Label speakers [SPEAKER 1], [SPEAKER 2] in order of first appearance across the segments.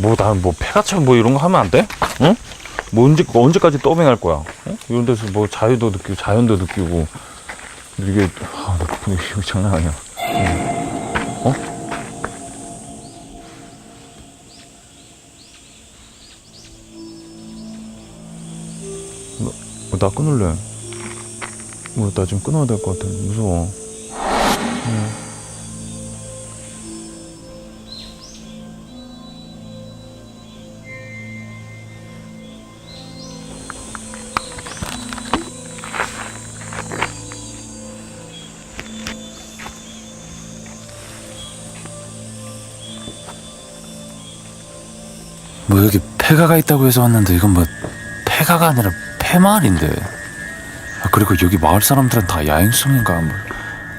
[SPEAKER 1] 뭐나뭐 폐가처럼 뭐 이런 거 하면 안 돼? 응? 뭐 언제 언제까지 더빙할 거야? 어? 이런 데서 뭐 자유도 느끼고 자연도 느끼고 이게 아, 나 이거 장난 아니야. 응. 어? 나, 어, 나 끊을래. 뭐, 나 지금 끊어야 될 것 같아. 무서워.
[SPEAKER 2] 뭐 여기 폐가가 있다고 해서 왔는데 이건 뭐 폐가가 아니라 폐마을인데. 아, 그리고 여기 마을 사람들은 다 야행성인가? 뭐,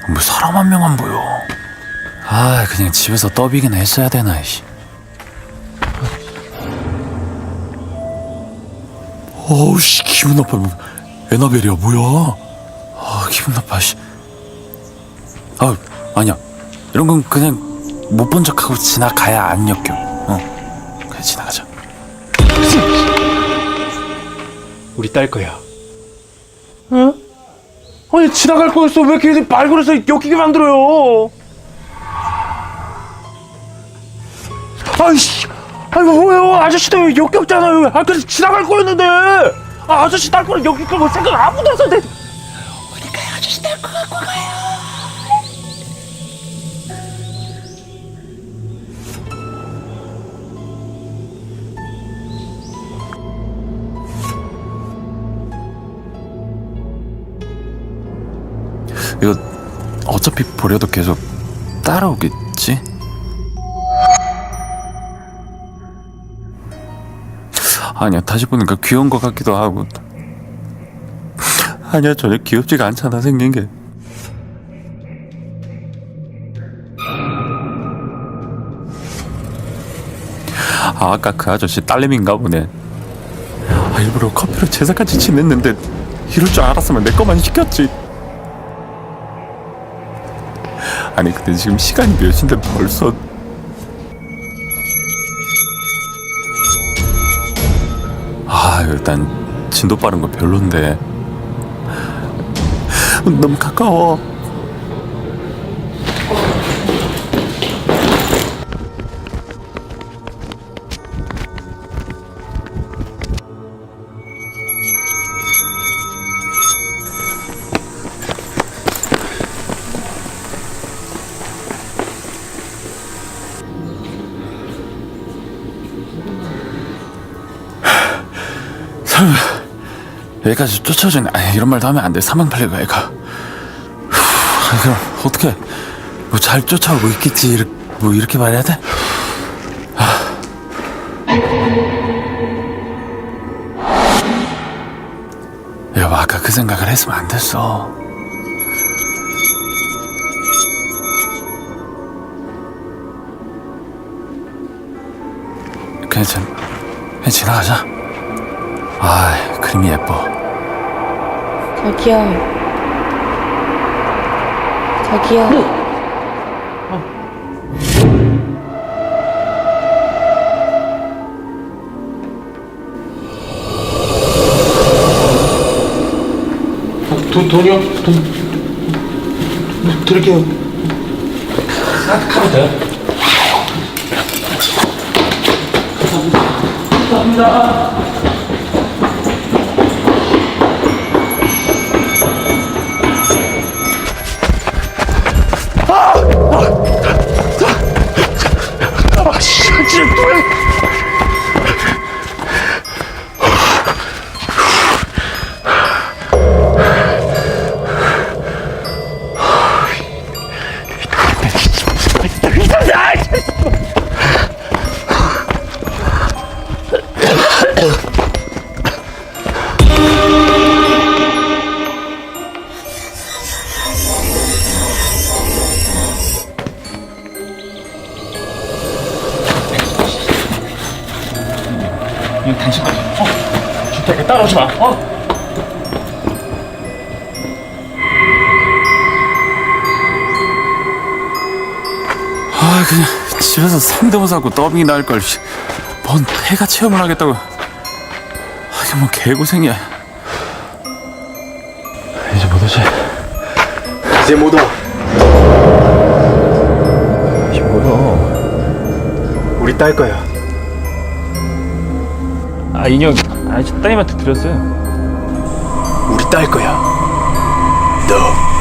[SPEAKER 2] 뭐 사람 한 명 안 보여. 아 그냥 집에서 떠비기나 했어야 되나 이씨. 어우 씨 기분 나빠. 뭐, 에나벨이야 뭐야? 아 기분 나빠 씨아 아니야. 이런 건 그냥 못 본 척하고 지나가야 안 역겨 어
[SPEAKER 3] 우리 딸 거야.
[SPEAKER 1] 아니, 지나갈 거였어. 왜 이렇게 말 걸어서 엮이게 만들어요? 아이씨. 아니, 뭐예요? 아저씨도 역겹잖아요. 아, 그래서 지나갈 거였는데. 아, 아저씨 딸 거는 엮일 거고 생각 아무도 없었는데.
[SPEAKER 2] 이거 어차피 보려도 계속 따라오겠지? 아니야 다시 보니까 귀여운 것 같기도 하고. 아니야 전혀 귀엽지가 않잖아 생긴 게. 아, 아까 그 아저씨 딸내미인가 보네. 아, 일부러 커피로 제사까지 지냈는데 이럴 줄 알았으면 내 것만 시켰지 아니 근데 지금 시간이 몇 시인데 벌써 아 일단 진도 빠른 거 별론데. 너무 가까워 설마 여기까지 쫓아오진 아니 이런 말도 하면 안 돼. 사망팔레가 애가. 후, 그럼 어떻게 뭐 잘 쫓아오고 있겠지. 이렇게, 뭐 이렇게 말해야 돼? 아. 여보 아까 그 생각을 했으면 안 됐어. 그냥 지 그냥 지나가자 아 그림이 예뻐
[SPEAKER 4] 자기야. 자기야.
[SPEAKER 3] 돈 돈이요? 돈 드릴게요. 카드 돼요?
[SPEAKER 1] 아,
[SPEAKER 3] 이거 당신 거야. 어? 주택에 따라오지 마. 어?
[SPEAKER 2] 아 그냥 집에서 상대모사 하고 더빙이 나을 걸 씨. 뭔 폐가 체험을 하겠다고. 아, 이게 뭐 개고생이야.
[SPEAKER 1] 이제 못 오지.
[SPEAKER 3] 이제 못 와.
[SPEAKER 1] 못 와.
[SPEAKER 3] 우리 딸 거야.
[SPEAKER 1] 아 인형 아 따님한테 드렸어요.
[SPEAKER 3] 우리 딸 거야. 너